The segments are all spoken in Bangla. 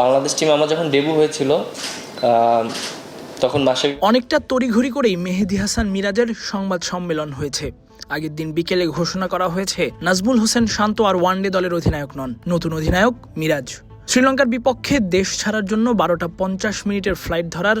বাংলাদেশ টিমে আমার যখন ডেবু হয়েছিল তখন মাসে অনেকটা তড়িঘড়ি করেই মেহেদি হাসান মিরাজের সংবাদ সম্মেলন হয়েছে। আগের দিন বিকেলে ঘোষণা করা হয়েছে, নাজমুল হোসেন শান্ত আর ওয়ানডে দলের অধিনায়ক নন। নতুন অধিনায়ক মিরাজ। শ্রীলঙ্কার বিপক্ষে দেশ ছাড়ার জন্য বারোটা পঞ্চাশ মিনিটের ফ্লাইট ধরার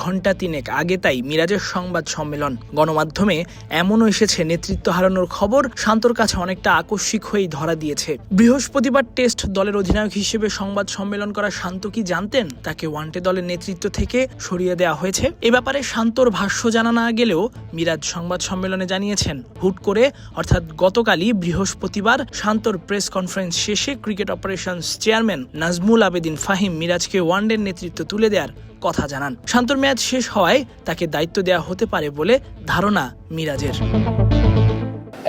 ঘণ্টা তিনেক আগে তাই মিরাজের সংবাদ সম্মেলন গণমাধ্যমে এমনও এসেছে, নেতৃত্ব হারানোর খবর শান্তর কাছে অনেকটা আকস্মিক হয়েই ধরা দিয়েছে। বৃহস্পতিবার টেস্ট দলের অধিনায়ক হিসেবে সংবাদ সম্মেলন করা শান্ত কি জানতেন? তাকে ওয়ানডে দলের নেতৃত্ব থেকে সরিয়ে দেওয়া হয়েছে। এ ব্যাপারে শান্তর ভাষ্য জানা না গেলেও মিরাজ সংবাদ সম্মেলনে জানিয়েছেন, হুট করে, অর্থাৎ গতকালই বৃহস্পতিবার শান্তর প্রেস কনফারেন্স শেষে cricket operations chairman Nazmul Abedin Fahim মিরাজকে ওয়ানডের নেতৃত্ব তুলে দেওয়ার কথা জানান। শান্তর ম্যাচ শেষ হওয়ায় তাকে দায়িত্ব দেওয়া হতে পারে বলে ধারণা মিরাজের।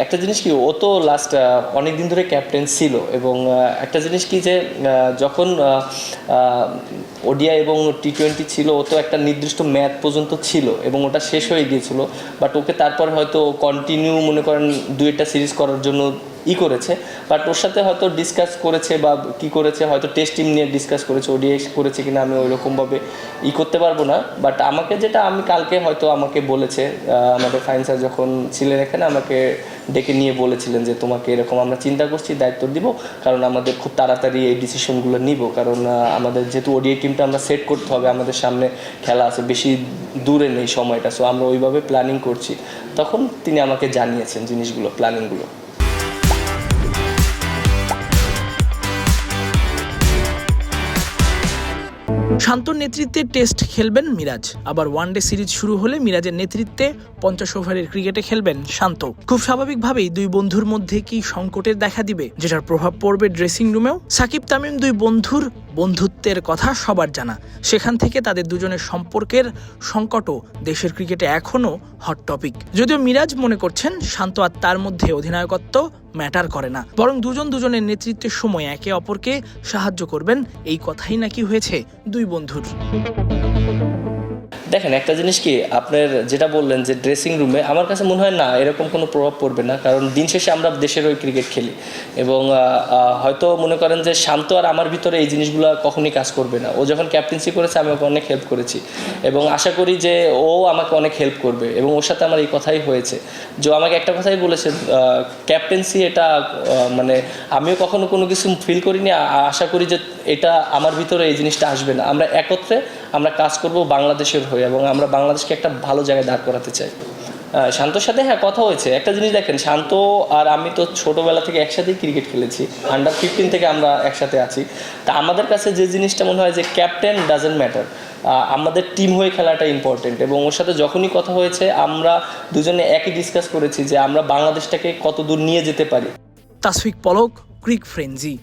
একটা জিনিস কি, ও তো লাস্ট অনেক দিন ধরে ক্যাপ্টেন ছিল এবং একটা জিনিস কি যে যখন ওডিআই এবং টি টোয়েন্টি ছিল, ও তো একটা নির্দিষ্ট ম্যাচ পর্যন্ত ছিল এবং ওটা শেষ হয়ে গিয়েছিল বাট ওকে তারপর হয়তো কন্টিনিউ মনে করেন দুইটা সিরিজ করার জন্য ই করেছে বাট ওর সাথে হয়তো ডিসকাস করেছে বা কি করেছে, হয়তো টেস্ট টিম নিয়ে ডিসকাস করেছে ওডিআই করেছে কিনা আমি ওই রকমভাবে ই করতে পারব না বাট আমাকে যেটা আমি কালকে হয়তো আমাকে বলেছে আমাদের ফাইন স্যার যখন ছিলেন এখানে আমাকে ডেকে নিয়ে বলেছিলেন যে তোমাকে এরকম আমরা চিন্তা করছি, দায়িত্ব দিব, কারণ আমাদের খুব তাড়াতাড়ি এই ডিসিশনগুলো নিব, কারণ আমাদের যেহেতু ওডিআই টিমটা আমরা সেট করতে হবে, আমাদের সামনে খেলা আছে, বেশি দূরে নেই সময়টা সো আমরা ওইভাবে প্ল্যানিং করছি। তখন তিনি আমাকে জানিয়েছেন জিনিসগুলো প্ল্যানিংগুলো শান্তর নেতৃত্বে টেস্ট খেলবেন মিরাজ। আবার ওয়ানডে সিরিজ শুরু হলে মিরাজের নেতৃত্বে পঞ্চাশ ওভারের ক্রিকেটে খেলবেন শান্ত। খুব স্বাভাবিকভাবেই দুই বন্ধুর মধ্যে কি সংকটের দেখা দিবে, যেটার প্রভাব পড়বে ড্রেসিং রুমেও সাকিব তামিম দুই বন্ধুর বন্ধুত্বের কথা সবার জানা। সেখান থেকে তাদের দুজনের সম্পর্কের সংকটও দেশের ক্রিকেটে এখনও হট টপিক যদিও মিরাজ মনে করছেন, শান্ত আর তার মধ্যে অধিনায়কত্ব ম্যাটার করে না। বরং দুজন দুজনের নেতৃত্বের সময় একে অপরকে সাহায্য করবেন, এই কথাই নাকি হয়েছে দুই বন্ধুর। দেখেন, একটা জিনিস কি, আপনার যেটা বললেন যে ড্রেসিং রুমে আমার কাছে মনে হয় না এরকম কোনো প্রভাব পড়বে না, কারণ দিন শেষে আমরা দেশের ওই ক্রিকেট খেলি। এবং হয়তো মনে করেন যে শান্ত আর আমার ভিতরে এই জিনিসগুলো কখনই কাজ করবে না। ও যখন ক্যাপ্টেন্সি করেছে, আমি ওকে অনেক হেল্প করেছি। এবং আশা করি যে ও আমাকে অনেক হেল্প করবে এবং ওর সাথে আমার এই কথাই হয়েছে। যে আমাকে একটা কথাই বলেছে ক্যাপ্টেন্সি এটা মানে আমিও কখনো কোনো কিছু ফিল করিনি আশা করি যে এটা আমার ভিতরে এই জিনিসটা আসবে না। আমরা একত্রে আমরা কাজ করব বাংলাদেশের হয়ে। এবং আমরা বাংলাদেশকে একটা ভালো জায়গায় দাঁড় করাতে চাই। শান্তর সাথে হ্যাঁ কথা হয়েছে। একটা জিনিস দেখেন, শান্ত আর আমি তো ছোটোবেলা থেকে একসাথেই ক্রিকেট খেলেছি। আন্ডার ফিফটিন থেকে আমরা একসাথে আছি। তা আমাদের কাছে যে জিনিসটা মনে হয় যে ক্যাপ্টেন ডাজেন্ট ম্যাটার আমাদের টিম হয়ে খেলাটা ইম্পর্টেন্ট এবং ওর সাথে যখনই কথা হয়েছে, আমরা দুজনে একই ডিসকাস করেছি যে আমরা বাংলাদেশটাকে কত দূর নিয়ে যেতে পারি। তাসফিক পলক, ক্রিক ফ্রেঞ্জি